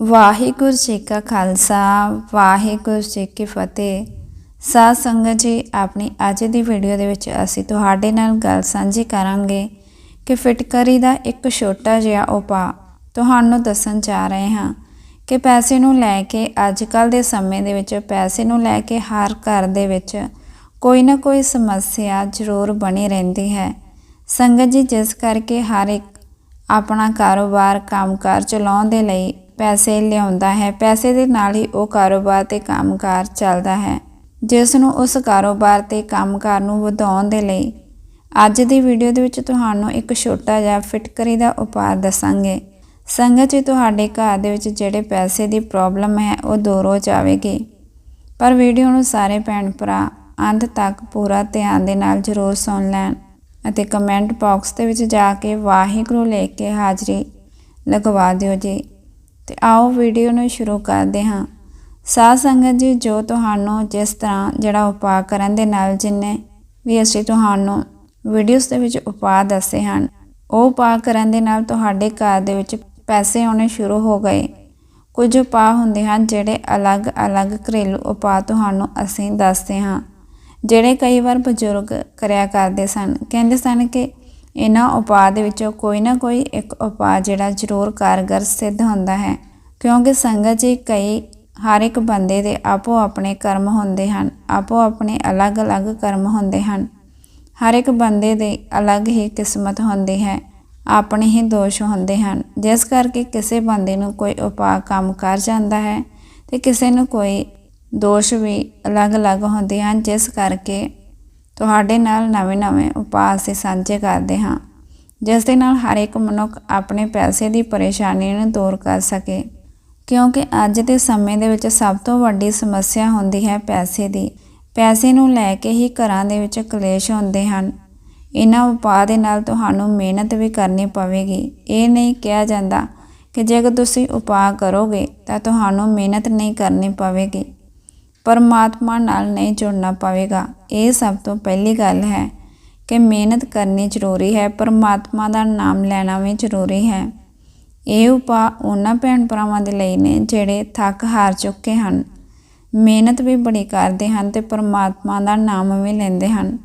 ਵਾਹਿਗੁਰੂ ਜੀ ਕਾ ਖਾਲਸਾ, ਵਾਹਿਗੁਰੂ ਜੀ ਕੀ ਫਤਿਹ। ਸਾਧ ਸੰਗਤ ਜੀ, ਆਪਣੀ ਅੱਜ ਦੀ ਵੀਡੀਓ ਦੇ ਵਿੱਚ ਅਸੀਂ ਤੁਹਾਡੇ ਨਾਲ ਗੱਲ ਸਾਂਝੀ ਕਰਾਂਗੇ ਕਿ ਫਿਟਕਰੀ ਦਾ ਇੱਕ ਛੋਟਾ ਜਿਹਾ ਉਪਾਅ ਤੁਹਾਨੂੰ ਦੱਸਣ ਜਾ ਰਹੇ ਹਾਂ ਕਿ ਪੈਸੇ ਨੂੰ ਲੈ ਕੇ ਅੱਜ ਕੱਲ ਦੇ ਸਮੇਂ ਦੇ ਵਿੱਚ ਪੈਸੇ ਨੂੰ ਲੈ ਕੇ ਹਰ ਘਰ ਦੇ ਵਿੱਚ ਕੋਈ ਨਾ ਕੋਈ ਸਮੱਸਿਆ ਜ਼ਰੂਰ ਬਣੀ ਰਹਿੰਦੀ ਹੈ। ਸੰਗਤ ਜੀ, ਜਿਸ ਕਰਕੇ ਹਰ ਇੱਕ ਆਪਣਾ ਕਾਰੋਬਾਰ, ਕੰਮਕਾਰ ਚਲਾਉਣ ਦੇ ਲਈ ਪੈਸੇ ਲਿਆਉਂਦਾ ਹੈ। ਪੈਸੇ ਦੇ ਨਾਲ ਹੀ ਉਹ ਕਾਰੋਬਾਰ ਤੇ ਕੰਮਕਾਰ ਚੱਲਦਾ ਹੈ, ਜਿਸ ਨੂੰ ਉਸ ਕਾਰੋਬਾਰ ਤੇ ਕੰਮਕਾਰ ਨੂੰ ਵਧਾਉਣ ਦੇ ਲਈ। ਅੱਜ ਦੀ ਵੀਡੀਓ ਦੇ ਵਿੱਚ ਤੁਹਾਨੂੰ ਇੱਕ ਛੋਟਾ ਜਿਹਾ ਫਿਟਕਰੀ ਦਾ ਉਪਾਅ ਦੱਸਾਂਗੇ। ਸੰਗਤ ਜੀ, ਤੁਹਾਡੇ ਘਰ ਦੇ ਵਿੱਚ ਜਿਹੜੇ ਪੈਸੇ ਦੀ ਪ੍ਰੋਬਲਮ ਹੈ, ਉਹ ਦੂਰ ਹੋ ਜਾਵੇਗੀ। ਪਰ ਵੀਡੀਓ ਨੂੰ ਸਾਰੇ ਭੈਣ ਭਰਾ ਅੰਤ ਤੱਕ ਪੂਰਾ ਧਿਆਨ ਦੇ ਨਾਲ ਜ਼ਰੂਰ ਸੁਣ ਲੈਣ ਅਤੇ ਕਮੈਂਟ ਬਾਕਸ ਦੇ ਵਿੱਚ ਜਾ ਕੇ ਵਾਹਿਗੁਰੂ ਲੈ ਕੇ ਹਾਜ਼ਰੀ ਲਗਵਾ ਦਿਓ ਜੀ। ਤੇ ਆਓ ਵੀਡੀਓ ਨੂੰ ਸ਼ੁਰੂ ਕਰਦੇ ਹਾਂ। ਸਾਧ ਸੰਗਤ ਜੀ, ਜੋ ਤੁਹਾਨੂੰ ਜਿਸ ਤਰ੍ਹਾਂ ਜਿਹੜਾ ਉਪਾਅ ਕਰਨ ਦੇ ਨਾਲ ਜਿੰਨੇ ਵੀ ਅਸੀਂ ਤੁਹਾਨੂੰ ਵੀਡੀਓਜ਼ ਦੇ ਵਿੱਚ ਉਪਾਅ ਦੱਸੇ ਹਨ, ਉਹ ਉਪਾਅ ਕਰਨ ਦੇ ਨਾਲ ਤੁਹਾਡੇ ਘਰ ਦੇ ਵਿੱਚ ਪੈਸੇ ਆਉਣੇ ਸ਼ੁਰੂ ਹੋ ਗਏ। ਕੁਝ ਉਪਾਅ ਹੁੰਦੇ ਹਨ ਜਿਹੜੇ ਅਲੱਗ-ਅਲੱਗ ਘਰੇਲੂ ਉਪਾਅ ਤੁਹਾਨੂੰ ਅਸੀਂ ਦੱਸਦੇ ਹਾਂ। ਜਿਹੜੇ ਕਈ ਵਾਰ ਬਜ਼ੁਰਗ ਕਰਿਆ ਕਰਦੇ ਸਨ, ਕਹਿੰਦੇ ਸਨ ਕਿ ਇਹਨਾਂ ਉਪਾਅ ਦੇ ਵਿੱਚੋਂ ਕੋਈ ਨਾ ਕੋਈ ਇੱਕ ਉਪਾਅ ਜਿਹੜਾ ਜ਼ਰੂਰ ਕਾਰਗਰ ਸਿੱਧ ਹੁੰਦਾ ਹੈ, ਕਿਉਂਕਿ ਸੰਗਤ ਜੀ ਕਈ ਹਰ ਇੱਕ ਬੰਦੇ ਦੇ ਆਪੋ ਆਪਣੇ ਕਰਮ ਹੁੰਦੇ ਹਨ, ਆਪੋ ਆਪਣੇ ਅਲੱਗ-ਅਲੱਗ ਕਰਮ ਹੁੰਦੇ ਹਨ। ਹਰ ਇੱਕ ਬੰਦੇ ਦੇ ਅਲੱਗ ਹੀ ਕਿਸਮਤ ਹੁੰਦੀ ਹੈ, ਆਪਣੇ ਹੀ ਦੋਸ਼ ਹੁੰਦੇ ਹਨ। ਜਿਸ ਕਰਕੇ ਕਿਸੇ ਬੰਦੇ ਨੂੰ ਕੋਈ ਉਪਾਅ ਕੰਮ ਕਰ ਜਾਂਦਾ ਹੈ ਤੇ ਕਿਸੇ ਨੂੰ ਕੋਈ ਦੋਸ਼ ਵੀ ਅਲੱਗ-ਅਲੱਗ ਹੁੰਦੇ ਹਨ, ਜਿਸ ਕਰਕੇ ਤੁਹਾਡੇ ਨਾਲ ਨਵੇਂ-ਨਵੇਂ ਉਪਾਅ ਅਸੀਂ ਸਾਂਝੇ ਕਰਦੇ ਹਾਂ, ਜਿਸ ਦੇ ਨਾਲ ਹਰ ਇੱਕ ਮਨੁੱਖ ਆਪਣੇ ਪੈਸੇ ਦੀ ਪਰੇਸ਼ਾਨੀ ਨੂੰ ਦੂਰ ਕਰ ਸਕੇ। ਕਿਉਂਕਿ ਅੱਜ ਦੇ ਸਮੇਂ ਦੇ ਵਿੱਚ ਸਭ ਤੋਂ ਵੱਡੀ ਸਮੱਸਿਆ ਹੁੰਦੀ ਹੈ ਪੈਸੇ ਦੀ। ਪੈਸੇ ਨੂੰ ਲੈ ਕੇ ਹੀ ਘਰਾਂ ਦੇ ਵਿੱਚ ਕਲੇਸ਼ ਹੁੰਦੇ ਹਨ। ਇਹਨਾਂ ਉਪਾਅ ਦੇ ਨਾਲ ਤੁਹਾਨੂੰ ਮਿਹਨਤ ਵੀ ਕਰਨੀ ਪਵੇਗੀ। ਇਹ ਨਹੀਂ ਕਿਹਾ ਜਾਂਦਾ ਕਿ ਜੇਕਰ ਤੁਸੀਂ ਉਪਾਅ ਕਰੋਗੇ ਤਾਂ ਤੁਹਾਨੂੰ ਮਿਹਨਤ ਨਹੀਂ ਕਰਨੀ ਪਵੇਗੀ। ਪਰਮਾਤਮਾ ਨਾਲ ਨਹੀਂ ਜੁੜਨਾ ਪਵੇਗਾ। ਇਹ ਸਭ ਤੋਂ ਪਹਿਲੀ ਗੱਲ ਹੈ ਕਿ ਮਿਹਨਤ ਕਰਨੀ ਜ਼ਰੂਰੀ ਹੈ, ਪਰਮਾਤਮਾ ਦਾ ਨਾਮ ਲੈਣਾ ਵੀ ਜ਼ਰੂਰੀ ਹੈ। ਇਹ ਉਪਾਅ ਉਹਨਾਂ ਭੈਣ ਭਰਾਵਾਂ ਦੇ ਲਈ ਨੇ ਜਿਹੜੇ ਥੱਕ ਹਾਰ ਚੁੱਕੇ ਹਨ। ਮਿਹਨਤ ਵੀ ਬੜੀ ਕਰਦੇ ਹਨ ਤੇ ਪਰਮਾਤਮਾ ਦਾ ਨਾਮ ਵੀ ਲੈਂਦੇ ਹਨ।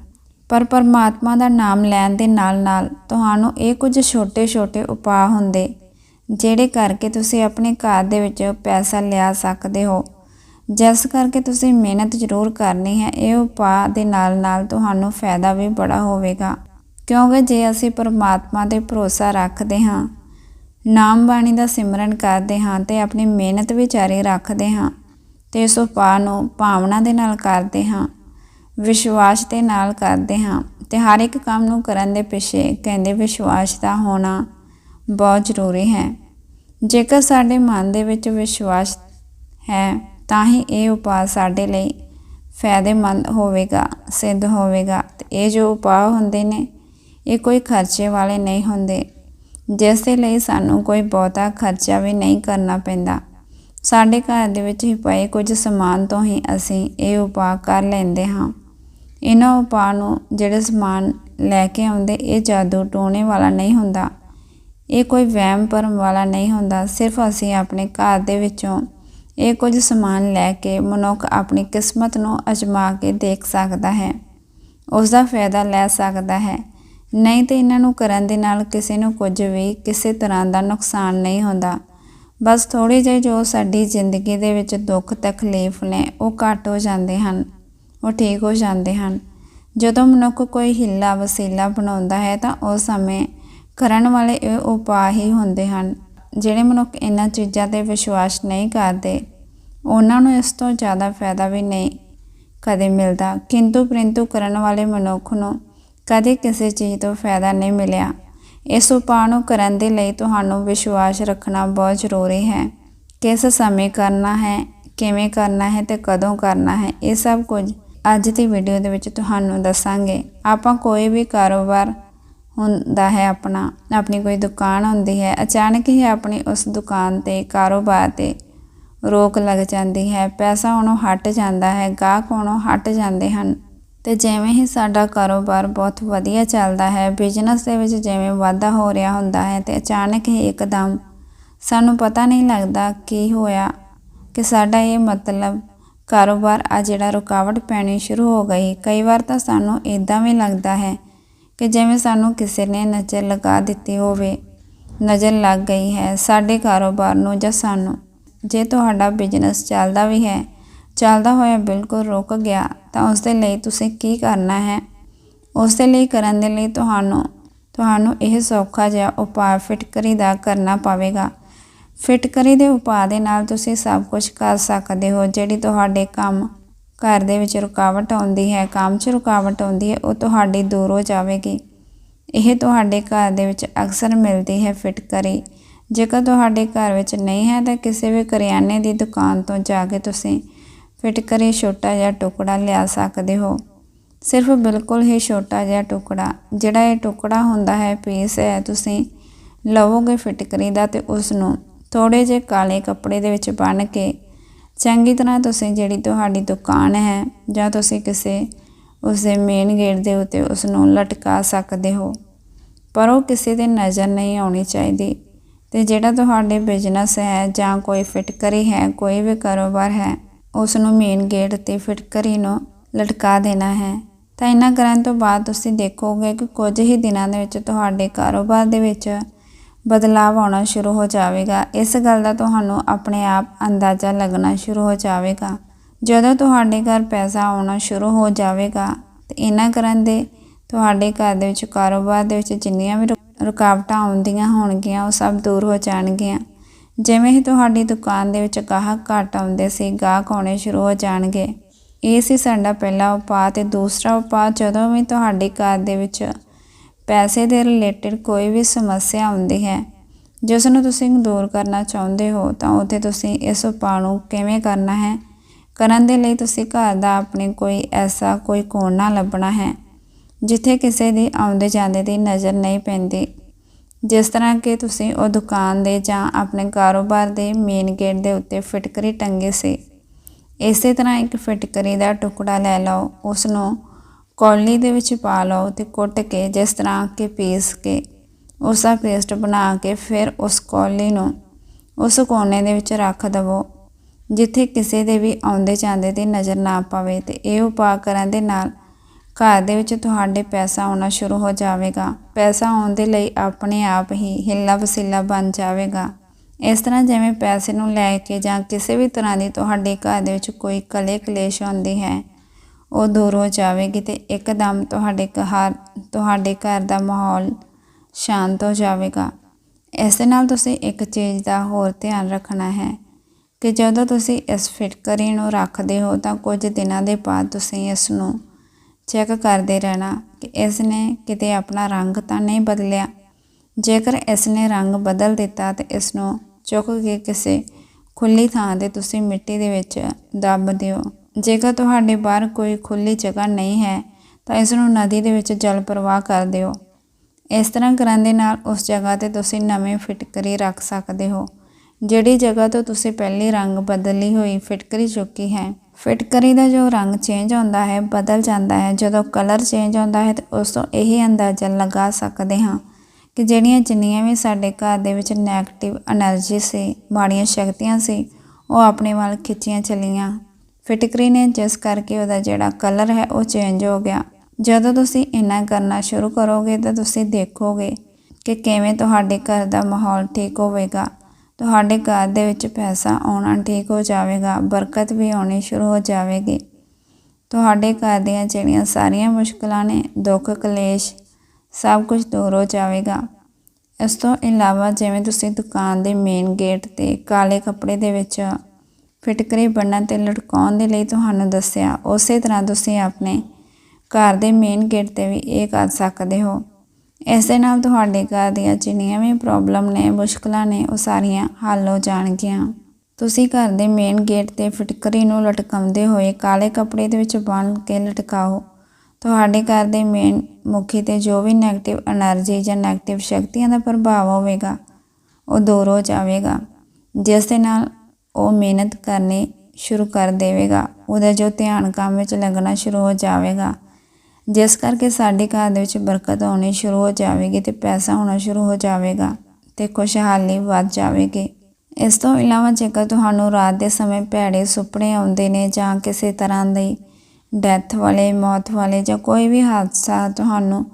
ਪਰ ਪਰਮਾਤਮਾ ਦਾ ਨਾਮ ਲੈਣ ਦੇ ਨਾਲ-ਨਾਲ ਤੁਹਾਨੂੰ ਇਹ ਕੁਝ ਛੋਟੇ-ਛੋਟੇ ਉਪਾਅ ਹੁੰਦੇ, ਜਿਹੜੇ ਕਰਕੇ ਤੁਸੀਂ ਆਪਣੇ ਘਰ ਦੇ ਵਿੱਚ ਪੈਸਾ ਲਿਆ ਸਕਦੇ ਹੋ। ਜਿਸ ਕਰਕੇ ਤੁਸੀਂ ਮਿਹਨਤ ਜ਼ਰੂਰ ਕਰਨੀ ਹੈ, ਇਹ ਉਪਾਅ ਦੇ ਨਾਲ-ਨਾਲ ਤੁਹਾਨੂੰ ਫਾਇਦਾ ਵੀ ਬੜਾ ਹੋਵੇਗਾ। ਕਿਉਂਕਿ ਜੇ ਅਸੀਂ ਪਰਮਾਤਮਾ ਤੇ ਭਰੋਸਾ ਰੱਖਦੇ ਹਾਂ ਨਾਮ ਬਾਣੀ ਦਾ ਸਿਮਰਨ ਕਰਦੇ ਹਾਂ ਤੇ ਆਪਣੀ ਮਿਹਨਤ ਵੀ ਜਾਰੀ ਰੱਖਦੇ ਹਾਂ ਤੇ ਇਸ ਉਪਾਅ ਨੂੰ ਭਾਵਨਾ ਦੇ ਨਾਲ ਕਰਦੇ ਹਾਂ, ਵਿਸ਼ਵਾਸ ਦੇ ਨਾਲ ਕਰਦੇ ਹਾਂ ਤੇ ਹਰ ਇੱਕ ਕੰਮ ਨੂੰ ਕਰਨ ਦੇ ਪਿੱਛੇ ਕਹਿੰਦੇ ਵਿਸ਼ਵਾਸ ਦਾ ਹੋਣਾ ਬਹੁਤ ਜ਼ਰੂਰੀ ਹੈ। ਜੇਕਰ ਸਾਡੇ ਮਨ ਦੇ ਵਿੱਚ ਵਿਸ਼ਵਾਸ ਹੈ ਤਾਂ ਹੀ ਇਹ ਉਪਾਅ ਸਾਡੇ ਲਈ ਫਾਇਦੇਮੰਦ ਹੋਵੇਗਾ, ਸਿੱਧ ਹੋਵੇਗਾ। ਤੇ ਇਹ ਜੋ ਉਪਾਅ ਹੁੰਦੇ ਨੇ, ਇਹ ਕੋਈ ਖਰਚੇ ਵਾਲੇ ਨਹੀਂ ਹੁੰਦੇ, ਜਿਸ ਦੇ ਲਈ ਸਾਨੂੰ ਕੋਈ ਬਹੁਤਾ ਖਰਚਾ ਵੀ ਨਹੀਂ ਕਰਨਾ ਪੈਂਦਾ। ਸਾਡੇ ਘਰ ਦੇ ਵਿੱਚ ਹੀ ਪਏ ਕੁਝ ਸਮਾਨ ਤੋਂ ਹੀ ਅਸੀਂ ਇਹ ਉਪਾਅ ਕਰ ਲੈਂਦੇ ਹਾਂ। ਇਹਨਾਂ ਉਪਾਅ ਨੂੰ ਜਿਹੜੇ ਸਮਾਨ ਲੈ ਕੇ ਆਉਂਦੇ, ਇਹ ਜਾਦੂ ਟੋਣੇ ਵਾਲਾ ਨਹੀਂ ਹੁੰਦਾ। ਇਹ ਕੋਈ ਵਹਿਮ ਭਰਮ ਵਾਲਾ ਨਹੀਂ ਹੁੰਦਾ। ਸਿਰਫ ਅਸੀਂ ਆਪਣੇ ਘਰ ਦੇ ਵਿੱਚੋਂ ਇਹ ਕੁਝ ਸਮਾਨ ਲੈ ਕੇ ਮਨੁੱਖ ਆਪਣੀ ਕਿਸਮਤ ਨੂੰ ਅਜਮਾ ਕੇ ਦੇਖ ਸਕਦਾ ਹੈ। ਉਸ ਦਾ ਫਾਇਦਾ ਲੈ ਸਕਦਾ ਹੈ। ਨਹੀਂ ਤੇ ਇਹਨਾਂ ਨੂੰ ਕਰਨ ਦੇ ਨਾਲ ਕਿਸੇ ਨੂੰ ਕੁਝ ਵੀ ਕਿਸੇ ਤਰ੍ਹਾਂ ਦਾ ਨੁਕਸਾਨ ਨਹੀਂ ਹੁੰਦਾ। ਬਸ ਥੋੜੀ ਜਿਹੀ ਜੋ ਸਾਡੀ ਜ਼ਿੰਦਗੀ ਦੇ ਵਿੱਚ ਦੁੱਖ ਤਕਲੀਫ ਨੇ, ਉਹ ਘਟ ਹੋ ਜਾਂਦੇ ਹਨ। ਉਹ ਠੀਕ ਹੋ ਜਾਂਦੇ ਹਨ। ਜਦੋਂ ਮਨੁੱਖ ਕੋਈ ਹਿੱਲਾ ਵਸੀਲਾ ਬਣਾਉਂਦਾ ਹੈ ਤਾਂ ਉਸ ਸਮੇਂ ਕਰਨ ਵਾਲੇ ਇਹ ਉਪਾਅ ਹੀ ਹੁੰਦੇ ਹਨ। ਜਿਹੜੇ ਮਨੁੱਖ ਇਹਨਾਂ ਚੀਜ਼ਾਂ ਤੇ ਵਿਸ਼ਵਾਸ ਨਹੀਂ ਕਰਦੇ, ਉਹਨਾਂ ਨੂੰ ਇਸ ਤੋਂ ਜ਼ਿਆਦਾ ਫਾਇਦਾ ਵੀ ਨਹੀਂ ਕਦੇ ਮਿਲਦਾ। ਕਿੰਤੂ ਪਰੰਤੂ ਕਰਨ ਵਾਲੇ ਮਨੁੱਖ ਨੂੰ ਕਦੇ ਕਿਸੇ ਚੀਜ਼ ਤੋਂ ਫਾਇਦਾ ਨਹੀਂ ਮਿਲਿਆ। ਇਸ ਉਪਾਅ ਨੂੰ ਕਰਨ ਦੇ ਲਈ ਤੁਹਾਨੂੰ ਵਿਸ਼ਵਾਸ ਰੱਖਣਾ ਬਹੁਤ ਜ਼ਰੂਰੀ ਹੈ। ਕਿਸ ਸਮੇਂ ਕਰਨਾ ਹੈ, ਕਿਵੇਂ ਕਰਨਾ ਹੈ ਤੇ ਕਦੋਂ ਕਰਨਾ ਹੈ, ਇਹ ਸਭ ਕੁਝ ਅੱਜ ਦੀ ਵੀਡੀਓ ਦੇ ਵਿੱਚ ਤੁਹਾਨੂੰ ਦੱਸਾਂਗੇ। ਆਪਾਂ ਕੋਈ ਵੀ ਕਾਰੋਬਾਰ ਹੁੰਦਾ ਹੈ ਆਪਣਾ, ਆਪਣੀ ਕੋਈ ਦੁਕਾਨ ਹੁੰਦੀ ਹੈ, ਅਚਾਨਕ ਹੀ ਆਪਣੀ ਉਸ ਦੁਕਾਨ ਤੇ ਕਾਰੋਬਾਰ ਤੇ ਰੋਕ ਲੱਗ ਜਾਂਦੀ ਹੈ, ਪੈਸਾ ਉਹਨੋਂ ਹਟ ਜਾਂਦਾ ਹੈ, ਗਾਹਕ ਉਹਨੋਂ ਹਟ ਜਾਂਦੇ ਹਨ। ਤੇ ਜਿਵੇਂ ਹੀ ਸਾਡਾ ਕਾਰੋਬਾਰ ਬਹੁਤ ਵਧੀਆ ਚੱਲਦਾ ਹੈ ਬਿਜ਼ਨਸ ਦੇ ਵਿੱਚ ਜਿਵੇਂ ਵਾਧਾ ਹੋ ਰਿਹਾ ਹੁੰਦਾ ਹੈ ਤੇ ਅਚਾਨਕ ਹੀ ਇੱਕਦਮ ਸਾਨੂੰ ਪਤਾ ਨਹੀਂ ਲੱਗਦਾ ਕੀ ਹੋਇਆ ਕਿ ਸਾਡਾ ਇਹ ਮਤਲਬ ਕਾਰੋਬਾਰ ਆ ਜਿਹੜਾ ਰੁਕਾਵਟ ਪੈਣੀ ਸ਼ੁਰੂ ਹੋ ਗਈ। ਕਈ ਵਾਰ ਤਾਂ ਸਾਨੂੰ ਇਦਾਂ ਵੀ ਲੱਗਦਾ ਹੈ ਕਿ ਜਿਵੇਂ ਸਾਨੂੰ ਕਿਸੇ ਨੇ ਨਜ਼ਰ ਲਗਾ ਦਿੱਤੀ ਹੋਵੇ, ਨਜ਼ਰ ਲੱਗ ਗਈ ਹੈ ਸਾਡੇ ਕਾਰੋਬਾਰ ਨੂੰ ਜਾਂ ਸਾਨੂੰ। ਜੇ ਤੁਹਾਡਾ ਬਿਜ਼ਨਸ ਚੱਲਦਾ ਵੀ ਹੈ, ਚੱਲਦਾ ਹੋਇਆ ਬਿਲਕੁਲ ਰੁਕ ਗਿਆ, ਤਾਂ ਉਸ ਦੇ ਲਈ ਤੁਸੀਂ ਕੀ ਕਰਨਾ ਹੈ? ਉਸ ਦੇ ਲਈ ਕਰਨ ਦੇ ਲਈ ਤੁਹਾਨੂੰ ਤੁਹਾਨੂੰ ਇਹ ਸੌਖਾ ਜਿਹਾ ਉਪਾਅ ਫਿਟਕਰੀ ਦਾ ਕਰਨਾ ਪਵੇਗਾ। ਫਿਟਕਰੀ ਦੇ ਉਪਾਅ ਦੇ ਨਾਲ ਤੁਸੀਂ ਸਭ ਕੁਝ ਕਰ ਸਕਦੇ ਹੋ, ਜਿਹੜੀ ਤੁਹਾਡੇ ਕੰਮ ਘਰ ਦੇ ਵਿੱਚ ਰੁਕਾਵਟ ਆਉਂਦੀ ਹੈ, ਕੰਮ 'ਚ ਰੁਕਾਵਟ ਆਉਂਦੀ ਹੈ, ਉਹ ਤੁਹਾਡੀ ਦੂਰ ਹੋ ਜਾਵੇਗੀ। ਇਹ ਤੁਹਾਡੇ ਘਰ ਦੇ ਵਿੱਚ ਅਕਸਰ ਮਿਲਦੀ ਹੈ ਫਿਟਕਰੀ ਜੇਕਰ ਤੁਹਾਡੇ ਘਰ ਵਿੱਚ ਨਹੀਂ ਹੈ ਤਾਂ ਕਿਸੇ ਵੀ ਕਰਿਆਨੇ ਦੀ ਦੁਕਾਨ ਤੋਂ ਜਾ ਕੇ ਤੁਸੀਂ ਫਿਟਕਰੀ ਛੋਟਾ ਜਿਹਾ ਟੁਕੜਾ ਲਿਆ ਸਕਦੇ ਹੋ। ਸਿਰਫ ਬਿਲਕੁਲ ਹੀ ਛੋਟਾ ਜਿਹਾ ਟੁਕੜਾ, ਜਿਹੜਾ ਇਹ ਟੁਕੜਾ ਹੁੰਦਾ ਹੈ, ਪੀਸ ਹੈ, ਤੁਸੀਂ ਲਵੋਗੇ ਫਿਟਕਰੀ ਦਾ ਤੇ ਉਸ ਨੂੰ ਥੋੜੇ ਜਿਹੇ ਕਾਲੇ ਕੱਪੜੇ ਦੇ ਵਿੱਚ ਬੰਨ੍ਹ ਕੇ ਚੰਗੀ ਤਰ੍ਹਾਂ ਤੁਸੀਂ ਜਿਹੜੀ ਤੁਹਾਡੀ ਦੁਕਾਨ ਹੈ ਜਾਂ ਤੁਸੀਂ ਕਿਸੇ ਉਸਦੇ ਮੇਨ ਗੇਟ ਦੇ ਉੱਤੇ ਉਸ ਨੂੰ ਲਟਕਾ ਸਕਦੇ ਹੋ, ਪਰ ਉਹ ਕਿਸੇ ਦੇ ਨਜ਼ਰ ਨਹੀਂ ਆਉਣੀ ਚਾਹੀਦੀ। ਤੇ ਜਿਹੜਾ ਤੁਹਾਡੇ ਬਿਜ਼ਨਸ ਹੈ ਜਾਂ ਕੋਈ ਫਿਟਕਰੀ ਹੈ, ਕੋਈ ਵੀ ਕਾਰੋਬਾਰ ਹੈ ਉਸ ਨੂੰ ਮੇਨ ਗੇਟ ਤੇ ਫਿਟਕਰੀ ਨੂੰ ਲਟਕਾ ਦੇਣਾ ਹੈ। ਤਾਂ ਇਹਨਾਂ ਕਰਨ ਤੋਂ ਬਾਅਦ ਤੁਸੀਂ ਦੇਖੋਗੇ ਕਿ ਕੁਝ ਹੀ ਦਿਨਾਂ ਦੇ ਵਿੱਚ ਤੁਹਾਡੇ ਕਾਰੋਬਾਰ ਦੇ ਵਿੱਚ ਬਦਲਾਅ ਆਉਣਾ ਸ਼ੁਰੂ ਹੋ ਜਾਵੇਗਾ। ਇਸ ਗੱਲ ਦਾ ਤੁਹਾਨੂੰ ਆਪਣੇ ਆਪ ਅੰਦਾਜ਼ਾ ਲੱਗਣਾ ਸ਼ੁਰੂ ਹੋ ਜਾਵੇਗਾ। ਜਦੋਂ ਤੁਹਾਡੇ ਘਰ ਪੈਸਾ ਆਉਣਾ ਸ਼ੁਰੂ ਹੋ ਜਾਵੇਗਾ, ਤੇ ਇਹਨਾਂ ਕਰਨ ਦੇ ਤੁਹਾਡੇ ਘਰ ਦੇ ਵਿੱਚ ਕਾਰੋਬਾਰ ਦੇ ਵਿੱਚ ਜਿੰਨੀਆਂ ਵੀ ਰੁ- ਰੁਕਾਵਟਾਂ ਆਉਂਦੀਆਂ ਹੋਣਗੀਆਂ, ਉਹ ਸਭ ਦੂਰ ਹੋ ਜਾਣਗੀਆਂ। ਜਿਵੇਂ ਹੀ ਤੁਹਾਡੀ ਦੁਕਾਨ ਦੇ ਵਿੱਚ ਗਾਹਕ ਘੱਟ ਆਉਂਦੇ ਸੀ, ਗਾਹਕ ਆਉਣੇ ਸ਼ੁਰੂ ਹੋ ਜਾਣਗੇ। ਇਹ ਸੀ ਸਾਡਾ ਪਹਿਲਾ ਉਪਾਅ ਤੇ ਦੂਸਰਾ ਉਪਾਅ, ਜਦੋਂ ਵੀ ਤੁਹਾਡੇ ਘਰ ਦੇ ਵਿੱਚ ਪੈਸੇ ਦੇ ਰਿਲੇਟਡ ਕੋਈ ਵੀ ਸਮੱਸਿਆ ਆਉਂਦੀ ਹੈ ਜਿਸ ਨੂੰ ਤੁਸੀਂ ਦੂਰ ਕਰਨਾ ਚਾਹੁੰਦੇ ਹੋ, ਤਾਂ ਉੱਥੇ ਤੁਸੀਂ ਇਸ ਉਪਾਅ ਨੂੰ ਕਿਵੇਂ ਕਰਨਾ ਹੈ? ਕਰਨ ਦੇ ਲਈ ਤੁਸੀਂ ਘਰ ਦਾ ਆਪਣੇ ਕੋਈ ਐਸਾ ਕੋਈ ਕੋਨਾ ਲੱਭਣਾ ਹੈ, ਜਿੱਥੇ ਕਿਸੇ ਦੀ ਆਉਂਦੇ ਜਾਂਦੇ ਦੀ ਨਜ਼ਰ ਨਹੀਂ ਪੈਂਦੀ। ਜਿਸ ਤਰ੍ਹਾਂ ਕਿ ਤੁਸੀਂ ਉਹ ਦੁਕਾਨ ਦੇ ਜਾਂ ਆਪਣੇ ਕਾਰੋਬਾਰ ਦੇ ਮੇਨ ਗੇਟ ਦੇ ਉੱਤੇ ਫਿਟਕਰੀ ਟੰਗੇ ਸੀ, ਇਸੇ ਤਰ੍ਹਾਂ ਇੱਕ ਫਿਟਕਰੀ ਦਾ ਟੁਕੜਾ ਲੈ ਲਓ ਉਸ ਨੂੰ ਕੌਲੀ ਦੇ ਵਿੱਚ ਪਾ ਲਓ ਤੇ ਕੁੱਟ ਕੇ, ਜਿਸ ਤਰ੍ਹਾਂ ਕਿ ਪੀਸ ਕੇ, ਉਸ ਦਾ ਪੇਸਟ ਬਣਾ ਕੇ ਫਿਰ ਉਸ ਕੌਲੀ ਨੂੰ ਉਸ ਕੋਨੇ ਦੇ ਵਿੱਚ ਰੱਖ ਦਵੋ, ਜਿੱਥੇ ਕਿਸੇ ਦੇ ਵੀ ਆਉਂਦੇ ਜਾਂਦੇ ਦੀ ਨਜ਼ਰ ਨਾ ਪਵੇ ਤੇ ਇਹ ਉਪਾਅ ਕਰਨ ਦੇ ਨਾਲ ਘਰ ਦੇ ਵਿੱਚ ਤੁਹਾਡੇ ਪੈਸਾ ਆਉਣਾ ਸ਼ੁਰੂ ਹੋ ਜਾਵੇਗਾ। ਪੈਸਾ ਆਉਣ ਦੇ ਲਈ ਆਪਣੇ ਆਪ ਹੀ ਹਿੱਲਾ ਵਸੀਲਾ ਬਣ ਜਾਵੇਗਾ। ਇਸ ਤਰ੍ਹਾਂ ਜਿਵੇਂ ਪੈਸੇ ਨੂੰ ਲੈ ਕੇ ਜਾਂ ਕਿਸੇ ਵੀ ਤਰ੍ਹਾਂ ਦੀ ਤੁਹਾਡੇ ਘਰ ਦੇ ਵਿੱਚ ਕੋਈ ਕਲੇ ਕਲੇਸ਼ ਆਉਂਦੀ ਹੈ ਉਹ ਦੂਰ ਹੋ ਜਾਵੇਗੀ ਤੇ ਇੱਕਦਮ ਤੁਹਾਡੇ ਘਰ ਤੁਹਾਡੇ ਘਰ ਦਾ ਮਾਹੌਲ ਸ਼ਾਂਤ ਹੋ ਜਾਵੇਗਾ। ਇਸ ਦੇ ਨਾਲ ਤੁਸੀਂ ਇੱਕ ਚੀਜ਼ ਦਾ ਹੋਰ ਧਿਆਨ ਰੱਖਣਾ ਹੈ ਕਿ ਜਦੋਂ ਤੁਸੀਂ ਇਸ ਫਿਟਕਰੀ ਨੂੰ ਰੱਖਦੇ ਹੋ ਤਾਂ ਕੁਝ ਦਿਨਾਂ ਦੇ ਬਾਅਦ ਤੁਸੀਂ ਇਸ ਨੂੰ ਚੈੱਕ ਕਰਦੇ ਰਹਿਣਾ ਕਿ ਇਸ ਨੇ ਕਿਤੇ ਆਪਣਾ ਰੰਗ ਤਾਂ ਨਹੀਂ ਬਦਲਿਆ। ਜੇਕਰ ਇਸ ਨੇ ਰੰਗ ਬਦਲ ਦਿੱਤਾ ਤੇ ਇਸ ਨੂੰ ਚੁੱਕ ਕੇ ਕਿਸੇ ਖੁੱਲੀ ਥਾਂ ਤੇ ਤੁਸੀਂ ਮਿੱਟੀ ਦੇ ਵਿੱਚ ਦੱਬ ਦਿਓ। ਜੇਕਰ ਤੁਹਾਡੇ ਬਾਹਰ ਕੋਈ ਖੁੱਲੀ ਜਗ੍ਹਾ ਨਹੀਂ ਹੈ, ਤਾਂ ਇਸ ਨੂੰ ਨਦੀ ਦੇ ਵਿੱਚ ਜਲ ਪ੍ਰਵਾਹ ਕਰ ਦਿਓ। ਇਸ ਤਰ੍ਹਾਂ ਕਰਨ ਦੇ ਨਾਲ ਉਸ ਜਗ੍ਹਾ ਤੇ ਤੁਸੀਂ ਨਵੇਂ ਫਿਟਕਰੀ ਰੱਖ ਸਕਦੇ ਹੋ, ਜਿਹੜੀ ਜਗ੍ਹਾ ਤੋਂ ਤੁਸੀਂ ਪਹਿਲੀ ਰੰਗ ਬਦਲੀ ਹੋਈ ਫਿਟਕਰੀ ਚੁੱਕੀ ਹੈ। ਫਿਟਕਰੀ ਦਾ ਜੋ ਰੰਗ ਚੇਂਜ ਹੁੰਦਾ ਹੈ, ਬਦਲ ਜਾਂਦਾ ਹੈ। ਜਦੋਂ ਕਲਰ ਚੇਂਜ ਹੁੰਦਾ ਹੈ, ਤਾਂ ਉਸ ਤੋਂ ਇਹ ਅੰਦਾਜ਼ਾ ਲਗਾ ਸਕਦੇ ਹਾਂ ਕਿ ਜਿਹੜੀਆਂ ਜਿੰਨੀਆਂ ਵੀ ਸਾਡੇ ਘਰ ਦੇ ਵਿੱਚ ਨੈਗੇਟਿਵ એનર્ਜੀ ਸੀ, ਮਾੜੀਆਂ ਸ਼ਕਤੀਆਂ ਸੀ, ਉਹ ਆਪਣੇ ਵੱਲ ਖਿੱਚੀਆਂ ਚਲੀਆਂ। ਫਿਟਕਰੀ ਨੇ ਜਿਸ ਕਰਕੇ ਉਹਦਾ ਜਿਹੜਾ ਕਲਰ ਹੈ ਉਹ ਚੇਂਜ ਹੋ ਗਿਆ। ਜਦੋਂ ਤੁਸੀਂ ਇੰਨਾ ਕਰਨਾ ਸ਼ੁਰੂ ਕਰੋਗੇ ਤਾਂ ਤੁਸੀਂ ਦੇਖੋਗੇ ਕਿ ਕਿਵੇਂ ਤੁਹਾਡੇ ਘਰ ਦਾ ਮਾਹੌਲ ਠੀਕ ਹੋਵੇਗਾ। ਤੁਹਾਡੇ ਘਰ ਦੇ ਵਿੱਚ ਪੈਸਾ ਆਉਣਾ ਠੀਕ ਹੋ ਜਾਵੇਗਾ, ਬਰਕਤ ਵੀ ਆਉਣੀ ਸ਼ੁਰੂ ਹੋ ਜਾਵੇਗੀ। ਤੁਹਾਡੇ ਘਰ ਦੀਆਂ ਜਿਹੜੀਆਂ ਸਾਰੀਆਂ ਮੁਸ਼ਕਲਾਂ ਨੇ, ਦੁੱਖ, ਕਲੇਸ਼, ਸਭ ਕੁਝ ਦੂਰ ਹੋ ਜਾਵੇਗਾ। ਇਸ ਤੋਂ ਇਲਾਵਾ ਜਿਵੇਂ ਤੁਸੀਂ ਦੁਕਾਨ ਦੇ ਮੇਨ ਗੇਟ ਤੇ ਕਾਲੇ ਕੱਪੜੇ ਦੇ ਵਿੱਚ ਫਿਟਕਰੀ ਬੰਨਣ ਤੇ ਲਟਕਾਉਣ ਦੇ ਲਈ ਤੁਹਾਨੂੰ ਦੱਸਿਆ। ਉਸੇ ਤਰ੍ਹਾਂ ਤੁਸੀਂ ਆਪਣੇ ਘਰ ਦੇ ਮੇਨ ਗੇਟ ਤੇ ਵੀ ਇਹ ਕਰ ਸਕਦੇ ਹੋ। ਇਸ ਦੇ ਨਾਲ ਤੁਹਾਡੇ ਘਰ ਦੀਆਂ ਜਿੰਨੀਆਂ ਵੀ ਪ੍ਰੋਬਲਮ ਨੇ, ਮੁਸ਼ਕਲਾਂ ਨੇ, ਉਹ ਸਾਰੀਆਂ ਹੱਲ ਹੋ ਜਾਣਗੀਆਂ। ਤੁਸੀਂ ਘਰ ਦੇ ਮੇਨ ਗੇਟ ਤੇ ਫਿਟਕਰੀ ਨੂੰ ਲਟਕਾਉਂਦੇ ਹੋਏ ਕਾਲੇ ਕੱਪੜੇ ਦੇ ਵਿੱਚ ਬੰਨ ਕੇ ਲਟਕਾਓ। ਤੁਹਾਡੇ ਘਰ ਦੇ ਮੇਨ ਮੁਖੀ ਤੇ ਜੋ ਵੀ ਨੈਗੇਟਿਵ એનર્ਜੀ ਜਾਂ ਨੈਗੇਟਿਵ ਸ਼ਕਤੀਆਂ ਦਾ ਪ੍ਰਭਾਵ ਹੋਵੇਗਾ, ਉਹ ਦੂਰ ਹੋ ਜਾਵੇਗਾ। ਜਿਸ ਦੇ ਨਾਲ ਉਹ ਮਿਹਨਤ ਕਰਨੀ ਸ਼ੁਰੂ ਕਰ ਦੇਵੇਗਾ। ਉਹਦਾ ਜੋ ਧਿਆਨ ਕੰਮ ਵਿੱਚ ਲੱਗਣਾ ਸ਼ੁਰੂ ਹੋ ਜਾਵੇਗਾ। ਜਿਸ ਕਰਕੇ ਸਾਡੇ ਘਰ ਦੇ ਵਿੱਚ ਬਰਕਤ ਆਉਣੀ ਸ਼ੁਰੂ ਹੋ ਜਾਵੇਗੀ ਤੇ ਪੈਸਾ ਹੋਣਾ ਸ਼ੁਰੂ ਹੋ ਜਾਵੇਗਾ ਤੇ ਖੁਸ਼ਹਾਲੀ ਵੱਧ ਜਾਵੇਗੀ। ਇਸ ਤੋਂ ਇਲਾਵਾ ਜੇਕਰ ਤੁਹਾਨੂੰ ਰਾਤ ਦੇ ਸਮੇਂ ਭੈੜੇ ਸੁਪਨੇ ਆਉਂਦੇ ਨੇ ਜਾਂ ਕਿਸੇ ਤਰ੍ਹਾਂ ਦੀ ਡੈਥ ਵਾਲੇ, ਮੌਤ ਵਾਲੇ ਜਾਂ ਕੋਈ ਵੀ ਹਾਦਸਾ ਤੁਹਾਨੂੰ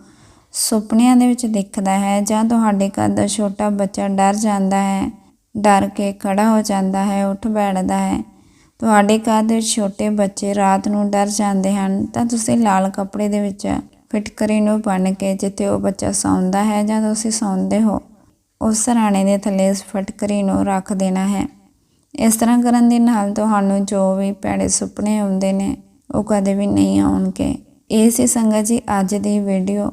ਸੁਪਨਿਆਂ ਦੇ ਵਿੱਚ ਦਿਖਦਾ ਹੈ ਜਾਂ ਤੁਹਾਡੇ ਘਰ ਦਾ ਛੋਟਾ ਬੱਚਾ ਡਰ ਜਾਂਦਾ ਹੈ ਡਰ ਕੇ ਖੜਾ ਹੋ ਜਾਂਦਾ ਹੈ, ਉੱਠ ਬੈਠਦਾ ਹੈ। ਤੁਹਾਡੇ ਘਰ ਦੇ ਛੋਟੇ ਬੱਚੇ ਰਾਤ ਨੂੰ ਡਰ ਜਾਂਦੇ ਹਨ, ਤਾਂ ਤੁਸੀਂ ਲਾਲ ਕੱਪੜੇ ਦੇ ਵਿੱਚ ਫਿਟਕਰੀ ਨੂੰ ਬੰਨ੍ਹ ਕੇ ਜਿੱਥੇ ਉਹ ਬੱਚਾ ਸੌਂਦਾ ਹੈ ਜਾਂ ਤੁਸੀਂ ਸੌਂਦੇ ਹੋ, ਉਸ ਸਰਾਣੇ ਦੇ ਥੱਲੇ ਉਸ ਫਟਕਰੀ ਨੂੰ ਰੱਖ ਦੇਣਾ ਹੈ। ਇਸ ਤਰ੍ਹਾਂ ਕਰਨ ਦੇ ਨਾਲ ਤੁਹਾਨੂੰ ਜੋ ਵੀ ਭੈੜੇ ਸੁਪਨੇ ਆਉਂਦੇ ਨੇ, ਉਹ ਕਦੇ ਵੀ ਨਹੀਂ ਆਉਣਗੇ। ਇਹ ਸੀ ਸੰਗਤ ਜੀ ਅੱਜ ਦੀ ਵੀਡੀਓ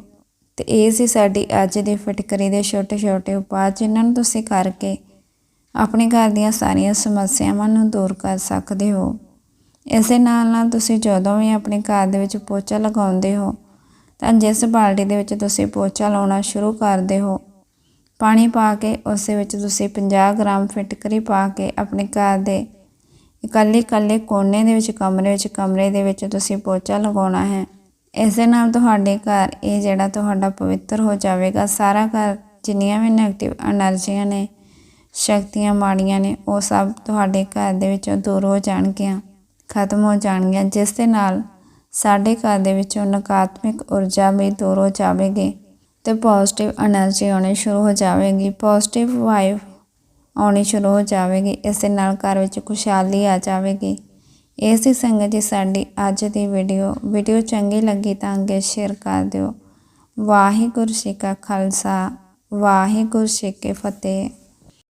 ਤੇ ਇਹ ਸੀ ਸਾਡੀ ਅੱਜ ਦੀ ਫਟਕਰੀ ਦੇ ਛੋਟੇ ਛੋਟੇ ਉਪਾਅ ਜਿਨ੍ਹਾਂ ਨੂੰ ਤੁਸੀਂ ਕਰਕੇ ਆਪਣੇ ਘਰ ਦੀਆਂ ਸਾਰੀਆਂ ਸਮੱਸਿਆਵਾਂ ਨੂੰ ਦੂਰ ਕਰ ਸਕਦੇ ਹੋ। ਇਸੇ ਨਾਲ ਨਾਲ ਤੁਸੀਂ ਜਦੋਂ ਵੀ ਆਪਣੇ ਘਰ ਦੇ ਵਿੱਚ ਪੋਚਾ ਲਗਾਉਂਦੇ ਹੋ, ਤਾਂ ਜਿਸ ਬਾਲਟੀ ਦੇ ਵਿੱਚ ਤੁਸੀਂ ਪੋਚਾ ਲਾਉਣਾ ਸ਼ੁਰੂ ਕਰਦੇ ਹੋ। ਪਾਣੀ ਪਾ ਕੇ ਉਸ ਵਿੱਚ ਤੁਸੀਂ 50 ਗ੍ਰਾਮ ਫਿਟਕਰੀ ਪਾ ਕੇ ਆਪਣੇ ਘਰ ਦੇ ਇਕੱਲੇ ਇਕੱਲੇ ਕੋਨੇ ਦੇ ਵਿੱਚ, ਕਮਰੇ ਵਿੱਚ, ਕਮਰੇ ਦੇ ਵਿੱਚ ਤੁਸੀਂ ਪੋਚਾ ਲਗਾਉਣਾ ਹੈ। ਇਸ ਨਾਲ ਤੁਹਾਡੇ ਘਰ ਇਹ ਜਿਹੜਾ ਤੁਹਾਡਾ ਪਵਿੱਤਰ ਹੋ ਜਾਵੇਗਾ। ਸਾਰਾ ਘਰ ਜਿੰਨੀਆਂ ਵੀ ਨੈਗੇਟਿਵ એનર્ਜੀਆਂ ਨੇ ਸ਼ਕਤੀਆਂ ਮਾੜੀਆਂ ਨੇ, ਉਹ ਸਭ ਤੁਹਾਡੇ ਘਰ ਦੇ ਵਿੱਚੋਂ ਦੂਰ ਹੋ ਜਾਣਗੀਆਂ, ਖਤਮ ਹੋ ਜਾਣਗੀਆਂ, ਜਿਸ ਦੇ ਨਾਲ ਸਾਡੇ ਘਰ ਦੇ ਵਿੱਚੋਂ ਨਕਾਤਮਿਕ ਊਰਜਾ ਵੀ ਦੂਰ ਹੋ ਜਾਵੇਗੀ ਤੇ ਪੋਜ਼ਿਟਿਵ એનર્ਜੀ ਆਉਣੀ ਸ਼ੁਰੂ ਹੋ ਜਾਵੇਗੀ ਪੋਜ਼ਿਟਿਵ ਵਾਈਬ ਆਉਣੀ ਸ਼ੁਰੂ ਹੋ ਜਾਵੇਗੀ, ਇਸ ਦੇ ਨਾਲ ਘਰ ਵਿੱਚ ਖੁਸ਼ਹਾਲੀ ਆ ਜਾਵੇਗੀ। ਇਸ ਦੀ ਸੰਗਤ ਜੀ, ਸਾਡੀ ਅੱਜ ਦੀ ਵੀਡੀਓ ਵੀਡੀਓ ਚੰਗੀ ਲੱਗੀ ਤਾਂ ਅੱਗੇ ਸ਼ੇਅਰ ਕਰ ਦਿਓ। ਵਾਹਿਗੁਰੂ ਜੀ ਕਾ ਖਾਲਸਾ, ਵਾਹਿਗੁਰੂ ਜੀ ਕੇ ਫਤਿਹ।